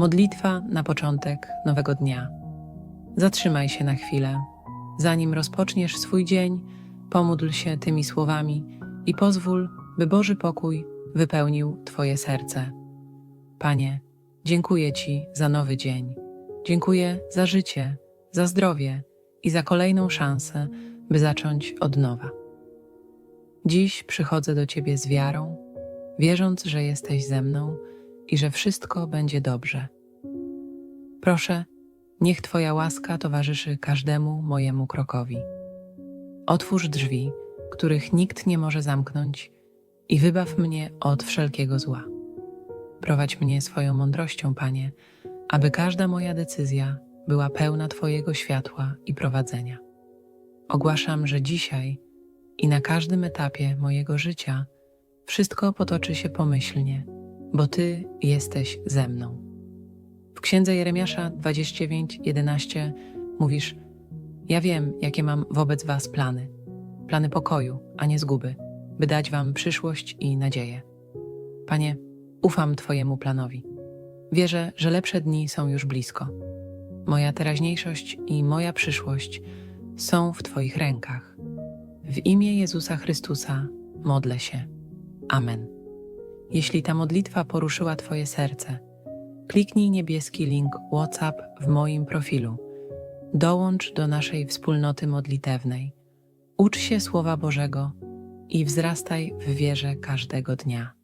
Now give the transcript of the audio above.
Modlitwa na początek nowego dnia. Zatrzymaj się na chwilę. Zanim rozpoczniesz swój dzień, pomódl się tymi słowami i pozwól, by Boży pokój wypełnił Twoje serce. Panie, dziękuję Ci za nowy dzień. Dziękuję za życie, za zdrowie i za kolejną szansę, by zacząć od nowa. Dziś przychodzę do Ciebie z wiarą, wierząc, że jesteś ze mną i że wszystko będzie dobrze. Proszę, niech Twoja łaska towarzyszy każdemu mojemu krokowi. Otwórz drzwi, których nikt nie może zamknąć, i wybaw mnie od wszelkiego zła. Prowadź mnie swoją mądrością, Panie, aby każda moja decyzja była pełna Twojego światła i prowadzenia. Ogłaszam, że dzisiaj i na każdym etapie mojego życia wszystko potoczy się pomyślnie, bo Ty jesteś ze mną. W księdze Jeremiasza 29:11 mówisz: Ja wiem, jakie mam wobec Was plany. Plany pokoju, a nie zguby, by dać Wam przyszłość i nadzieję. Panie, ufam Twojemu planowi. Wierzę, że lepsze dni są już blisko. Moja teraźniejszość i moja przyszłość są w Twoich rękach. W imię Jezusa Chrystusa modlę się. Amen. Jeśli ta modlitwa poruszyła Twoje serce, kliknij niebieski link WhatsApp w moim profilu. Dołącz do naszej wspólnoty modlitewnej. Ucz się Słowa Bożego i wzrastaj w wierze każdego dnia.